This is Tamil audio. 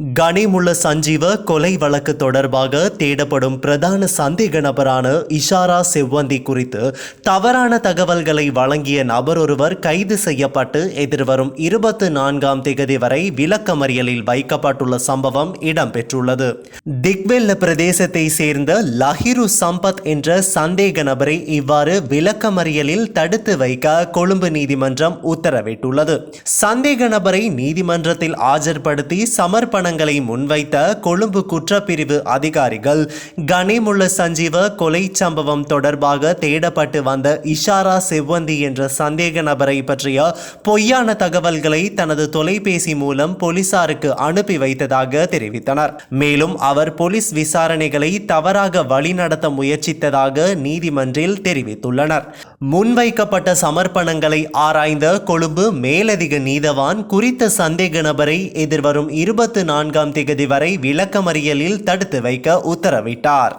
கனிமுள்ள சஞ்சீவ கொலை வழக்கு தொடர்பாக தேடப்படும் பிரதான சந்தேக நபரான இஷாரா செவ்வந்தி குறித்து தவறான தகவல்களை வழங்கிய நபர் ஒருவர் கைது செய்யப்பட்டு எதிர்வரும் இருபத்து நான்காம் தேதி வரை விளக்கமறியலில் வைக்கப்பட்டுள்ள சம்பவம் இடம்பெற்றுள்ளது. திக்வெல்ல பிரதேசத்தை சேர்ந்த லஹிரு சம்பத் என்ற சந்தேக நபரை இவ்வாறு விளக்கமறியலில் தடுத்து வைக்க கொழும்பு நீதிமன்றம் உத்தரவிட்டுள்ளது. சந்தேக நபரை நீதிமன்றத்தில் ஆஜர்படுத்தி சமர்ப்பண சமர்ப்பணங்களை முன்வைத்த கொழும்பு குற்றப்பிரிவு அதிகாரிகள் கனிமுள்ள சஞ்சீவ கொலை சம்பவம் தொடர்பாக தேடப்பட்டு வந்த இஷாரா செவ்வந்தி என்ற சந்தேக நபரை பற்றிய பொய்யான தகவல்களை தனது தொலைபேசி மூலம் போலீசாருக்கு அனுப்பி வைத்ததாக தெரிவித்தனர். மேலும் அவர் போலீஸ் விசாரணைகளை தவறாக வழிநடத்த முயற்சித்ததாக நீதிமன்றில் தெரிவித்துள்ளனர். முன்வைக்கப்பட்ட சமர்ப்பணங்களை ஆராய்ந்த கொழும்பு மேலதிக நீதவான் குறித்த சந்தேக நபரை எதிர்வரும் இருபத்தி நான்கு நான்காம் தேதி வரை விளக்கமறியலில் தடுத்து வைக்க உத்தரவிட்டார்.